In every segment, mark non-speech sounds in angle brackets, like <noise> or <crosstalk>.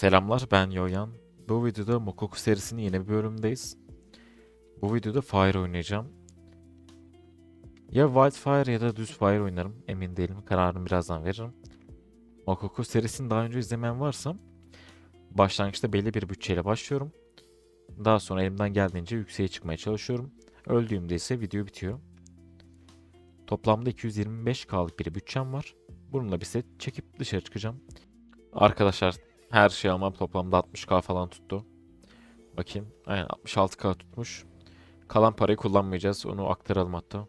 Selamlar ben Yoyan. Bu videoda Mokoku serisinin yeni bir bölümündeyiz. Bu videoda Fire oynayacağım. Ya Wildfire ya da düz Fire oynarım. Emin değilim. Kararını birazdan veririm. Mokoku serisini daha önce izlemeyen varsa başlangıçta belli bir bütçeyle başlıyorum. Daha sonra elimden geldiğince yükseğe çıkmaya çalışıyorum. Öldüğümde ise video bitiyor. Toplamda 225K'lık bir bütçem var. Bununla bir set çekip dışarı çıkacağım. Arkadaşlar her şey almam toplamda 60k falan tuttu. Bakayım. Aynen 66k tutmuş. Kalan parayı kullanmayacağız. Onu aktaralım hatta.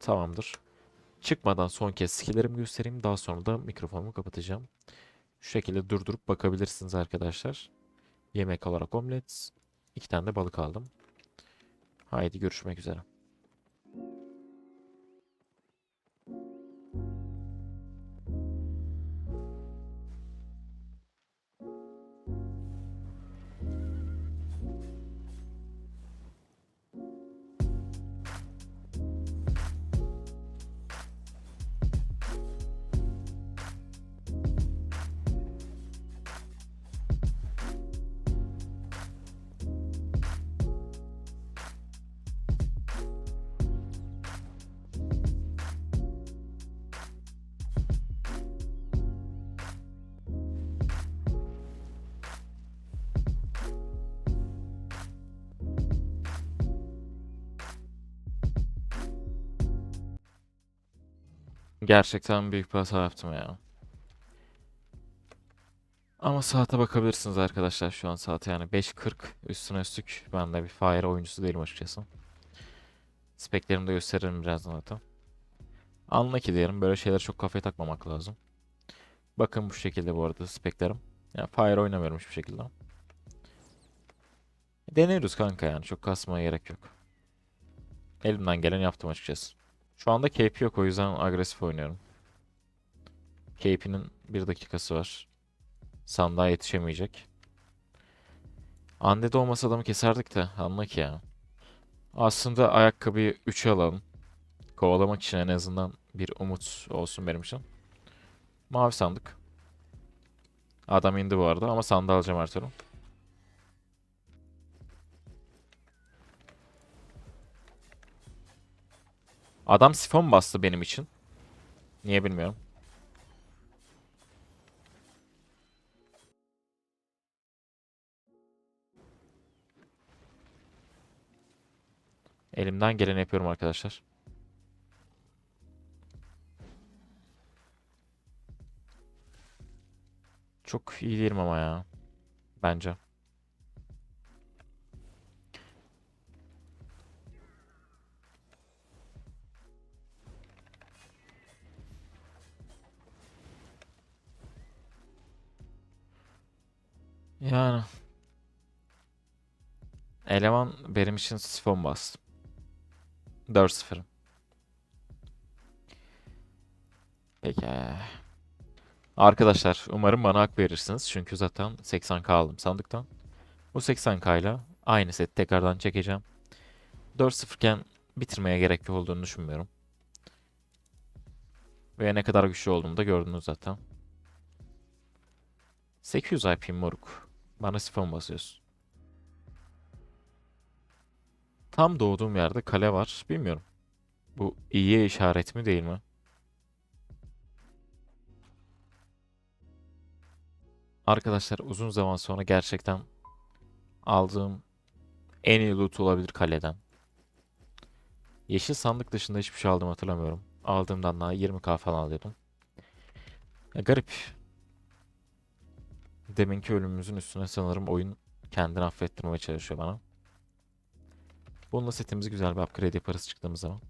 Tamamdır. Çıkmadan son kez skilllerimi göstereyim. Daha sonra da mikrofonumu kapatacağım. Şu şekilde durdurup bakabilirsiniz arkadaşlar. Yemek olarak omlet. iki tane de balık aldım. Haydi görüşmek üzere. Gerçekten büyük bir hata yaptım ya. Ama saate bakabilirsiniz arkadaşlar şu an saate yani 5.40 üstüne üstlük ben de bir Fire oyuncusu değilim açıkçası. Speklerimi de gösteririm birazdan zaten. Anla ki diyelim böyle şeyler çok kafaya takmamak lazım. Bakın bu şekilde bu arada speklerim. Yani Fire oynamıyorum hiçbir şekilde. Deniyoruz kanka yani çok kasmaya gerek yok. Elimden gelen yaptım açıkçası. Şu anda KP yok o yüzden agresif oynuyorum. KP'nin bir dakikası var. Sandığa yetişemeyecek. Undead olmasa adamı keserdik de anla ki ya. Aslında ayakkabıyı 3'e alalım. Kovalamak için en azından bir umut olsun benim için. Mavi sandık. Adam indi bu arada ama sandığı alacağım her türlü. Adam sifon bastı benim için. Niye bilmiyorum. Elimden geleni yapıyorum arkadaşlar. Çok iyi değilim ama ya. Bence. Yani. Eleman benim için sifon bastı. 4-0. Peki. Arkadaşlar umarım bana hak verirsiniz. Çünkü zaten 80k aldım sandıktan. Bu 80k ile aynı set tekrardan çekeceğim. 4-0 iken bitirmeye gerek olduğunu düşünmüyorum. Ve ne kadar güçlü olduğumu da gördünüz zaten. 800 IP moruk. Bana sifon basıyorsun. Tam doğduğum yerde kale var. Bilmiyorum. Bu iyiye işaret mi değil mi? Arkadaşlar uzun zaman sonra gerçekten aldığım en iyi loot olabilir kaleden. Yeşil sandık dışında hiçbir şey aldım hatırlamıyorum. Aldığımdan daha 20k falan alıyordum. Ya garip. Deminki ölümümüzün üstüne sanırım oyun kendini affettirmeye çalışıyor bana. Bununla setimizi güzel bir upgrade yaparız çıktığımız zaman.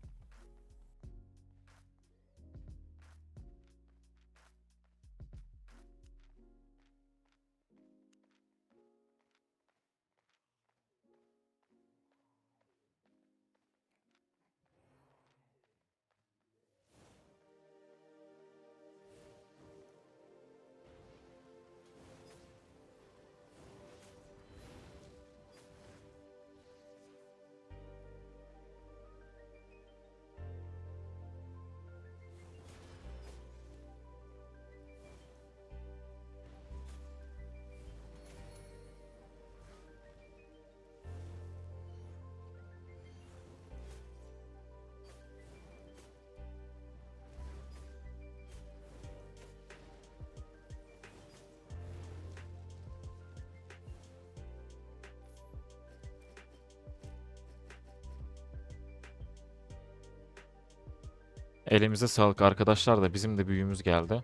Elimize sağlık arkadaşlar da bizim de büyüğümüz geldi.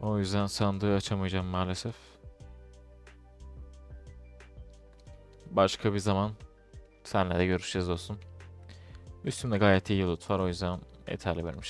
O yüzden sandığı açamayacağım maalesef. Başka bir zaman senle de görüşeceğiz dostum. Üstümde gayet iyi loot var o yüzden yeterli benim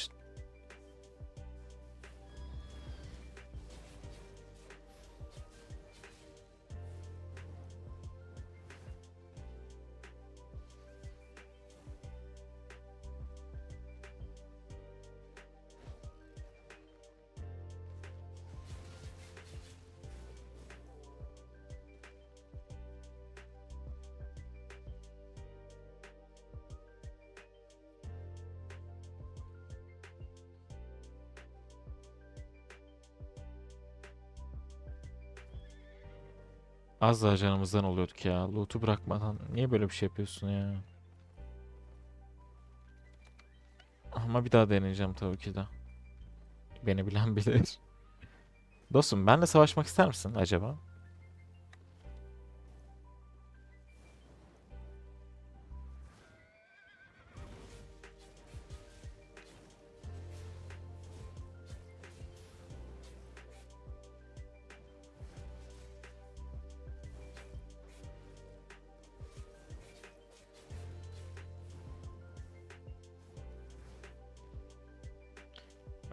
Az daha canımızdan oluyorduk ya. Loot'u bırakmadan niye böyle bir şey yapıyorsun ya? Ama bir daha deneyeceğim tabii ki de. Beni bilen bilir. <laughs> Dostum benle savaşmak ister misin acaba?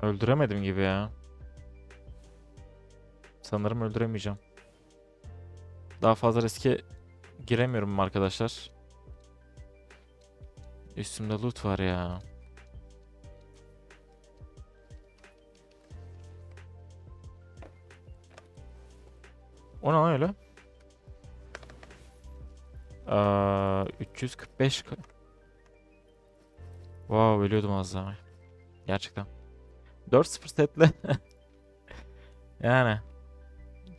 Öldüremedim gibi ya. Sanırım öldüremeyeceğim. Daha fazla riske giremiyorum arkadaşlar. Üstümde loot var ya. O ne öyle? Aa, 345 ka- Wow ölüyordum az daha. Gerçekten. 4-0 setle. <laughs> yani.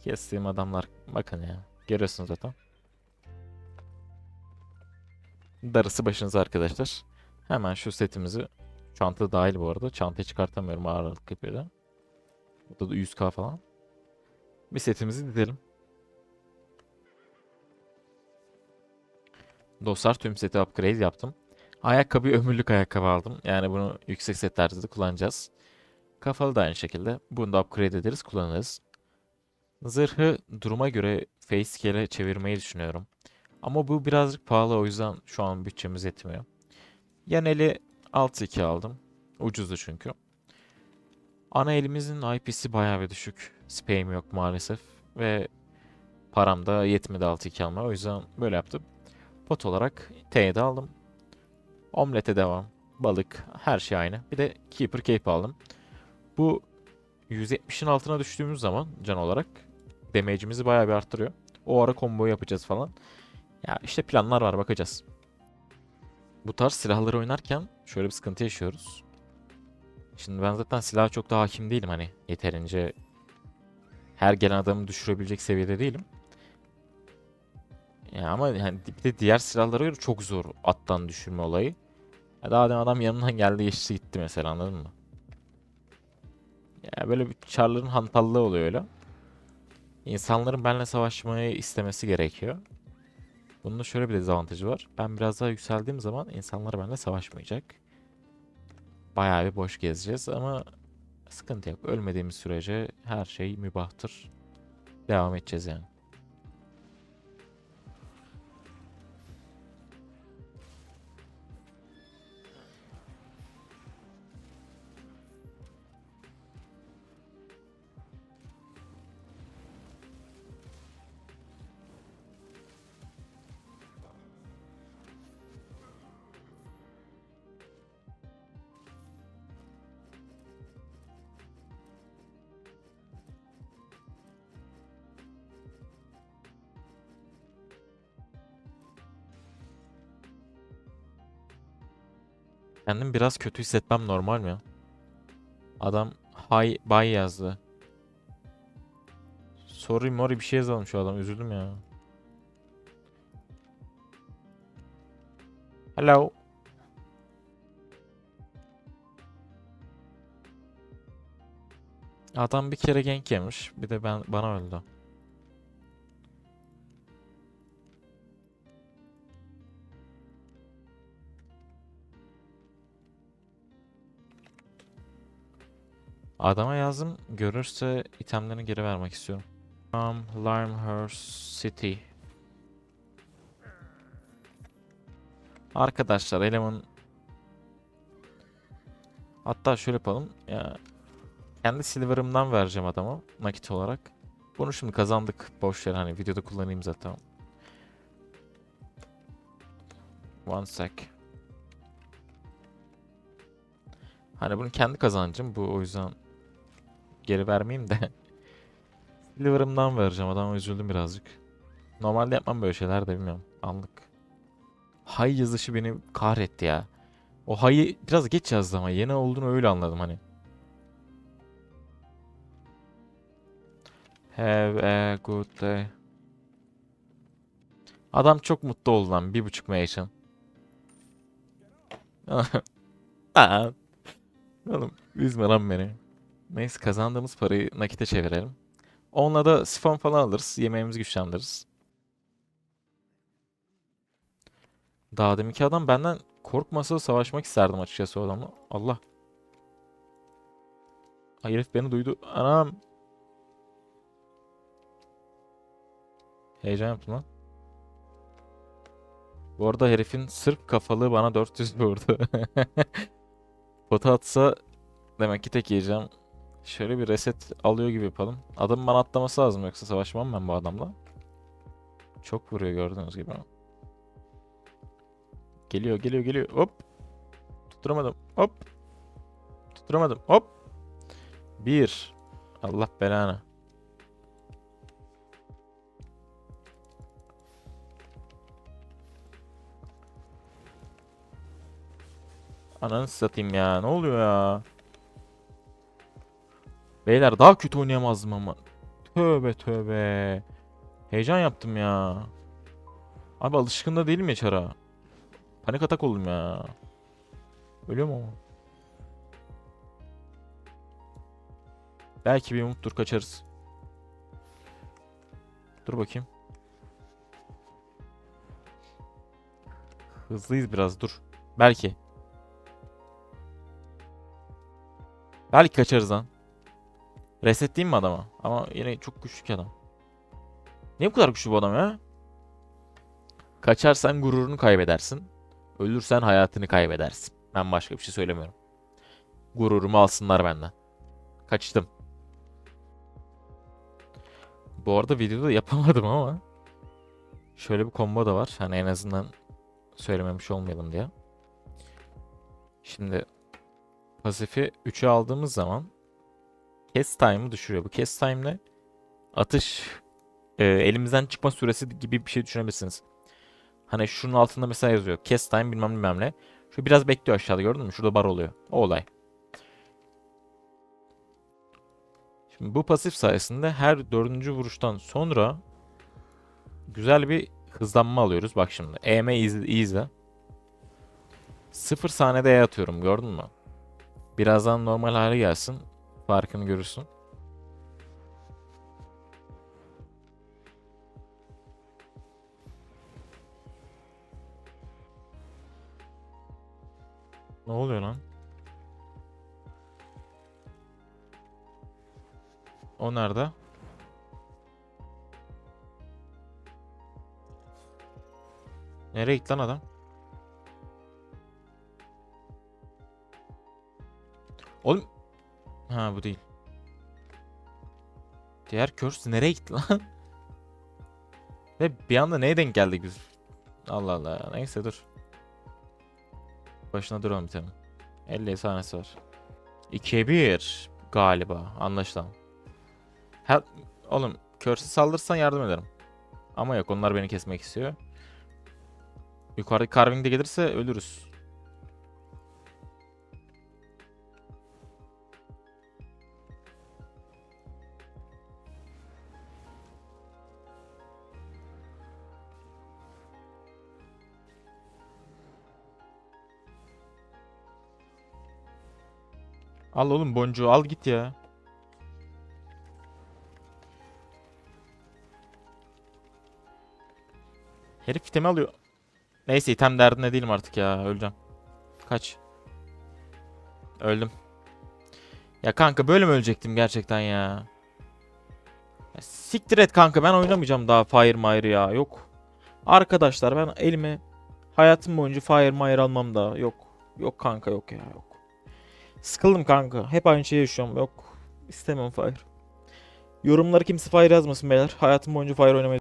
Kestiğim adamlar. Bakın ya. Görüyorsunuz zaten. Darısı başınıza arkadaşlar. Hemen şu setimizi çanta dahil bu arada. Çantayı çıkartamıyorum ağırlık yapıyor da. Burada da 100k falan. Bir setimizi dizelim. Dostlar tüm seti upgrade yaptım. Ayakkabı ömürlük ayakkabı aldım. Yani bunu yüksek setlerde de kullanacağız. Kafalı da aynı şekilde. Bunu da upgrade ederiz, kullanırız. Zırhı duruma göre facecale'e çevirmeyi düşünüyorum. Ama bu birazcık pahalı o yüzden şu an bütçemiz yetmiyor. Yan eli 6-2 aldım. Ucuzdu çünkü. Ana elimizin IP'si bayağı bir düşük. Spam yok maalesef. Ve param da yetmedi 6-2 almaya. O yüzden böyle yaptım. Pot olarak T'de aldım. Omlete devam. Balık. Her şey aynı. Bir de Keeper Cape aldım. Bu 170'in altına düştüğümüz zaman can olarak damage'imizi bayağı bir arttırıyor. O ara combo yapacağız falan. Ya işte planlar var bakacağız. Bu tarz silahları oynarken şöyle bir sıkıntı yaşıyoruz. Şimdi ben zaten silaha çok da hakim değilim hani yeterince her gelen adamı düşürebilecek seviyede değilim. Ya ama yani bir de diğer silahlara göre çok zor attan düşürme olayı. Ya daha adam yanımdan geldi geçti gitti mesela anladın mı? Ya böyle bir çarların hantallığı oluyor öyle. İnsanların benimle savaşmayı istemesi gerekiyor. Bunun da şöyle bir dezavantajı var. Ben biraz daha yükseldiğim zaman insanlar benimle savaşmayacak. Bayağı bir boş gezeceğiz ama sıkıntı yok. Ölmediğimiz sürece her şey mübahtır. Devam edeceğiz yani. Kendim biraz kötü hissetmem normal mi? Adam hi bye yazdı. Sorry mori bir şey yazalım şu adam üzüldüm ya. Hello. Adam bir kere gank yemiş. Bir de ben bana öldü. Adama yazdım. Görürse itemlerini geri vermek istiyorum. Um, Limehurst City. Arkadaşlar eleman Hatta şöyle yapalım. Ya kendi silver'ımdan vereceğim adama nakit olarak. Bunu şimdi kazandık. Boş yer hani videoda kullanayım zaten. One sec. Hani bunu kendi kazancım bu o yüzden geri vermeyeyim de. Silver'ımdan vereceğim adama üzüldüm birazcık. Normalde yapmam böyle şeyler de bilmiyorum. Anlık. Hay yazışı beni kahretti ya. O hayı biraz geç yazdı ama yeni olduğunu öyle anladım hani. Have a good day. Adam çok mutlu oldu lan. Bir buçuk mansion. <laughs> Oğlum üzme lan beni. Neyse kazandığımız parayı nakite çevirelim. Onunla da sifon falan alırız. Yemeğimizi güçlendiririz. Daha deminki adam benden korkmasa savaşmak isterdim açıkçası o adamla. Allah. Ay herif beni duydu. Anam. Heyecan yaptım lan. Bu arada herifin sırf kafalığı bana 400 vurdu. <laughs> Pota atsa demek ki tek yiyeceğim. Şöyle bir reset alıyor gibi yapalım. Adamın bana atlaması lazım yoksa savaşmam ben bu adamla. Çok vuruyor gördüğünüz gibi. Geliyor geliyor geliyor. Hop. Tutturamadım. Hop. Tutturamadım. Hop. Bir. Allah belanı. Ananı satayım ya. Ne oluyor ya? Beyler daha kötü oynayamazdım ama. Tövbe tövbe. Heyecan yaptım ya. Abi alışkın da değilim ya çara. Panik atak oldum ya. Ölüyor mu? Belki bir umuttur kaçarız. Dur bakayım. Hızlıyız biraz dur. Belki. Belki kaçarız lan. Resetleyeyim mi adama? Ama yine çok güçlü ki adam. Niye bu kadar güçlü bu adam ya? Kaçarsan gururunu kaybedersin. Ölürsen hayatını kaybedersin. Ben başka bir şey söylemiyorum. Gururumu alsınlar benden. Kaçtım. Bu arada videoda yapamadım ama şöyle bir combo da var. Hani en azından söylememiş olmayalım diye. Şimdi pasifi 3'e aldığımız zaman cast time'ı düşürüyor. Bu cast time ne? Atış e, elimizden çıkma süresi gibi bir şey düşünebilirsiniz. Hani şunun altında mesela yazıyor. Cast time bilmem bilmem ne. Şu biraz bekliyor aşağıda gördün mü? Şurada bar oluyor. O olay. Şimdi bu pasif sayesinde her dördüncü vuruştan sonra güzel bir hızlanma alıyoruz. Bak şimdi. EM izle. Sıfır saniyede E atıyorum gördün mü? Birazdan normal hale gelsin. Farkını görürsün. Ne oluyor lan? O nerede? Nereye gitti lan adam? Diğer curse nereye gitti lan? <laughs> Ve bir anda neye denk geldik biz? Allah Allah. Neyse dur. Başına duralım bir tane. 50 saniyesi var. 2'ye 1 galiba. Anlaşılan. Ha, oğlum curse'ı saldırırsan yardım ederim. Ama yok onlar beni kesmek istiyor. Yukarıdaki carving de gelirse ölürüz. Al oğlum boncuğu al git ya. Herif itemi alıyor. Neyse item derdinde değilim artık ya. Öleceğim. Kaç. Öldüm. Ya kanka böyle mi ölecektim gerçekten ya? Ya siktir et kanka ben oynamayacağım daha Fire Mire ya yok. Arkadaşlar ben elime hayatım boyunca Fire Mire almam daha yok. Yok kanka yok ya yok. Sıkıldım kanka. Hep aynı şeyi yaşıyorum. Yok. İstemem Fire. Yorumları kimse Fire yazmasın beyler. Hayatım boyunca Fire oynamayı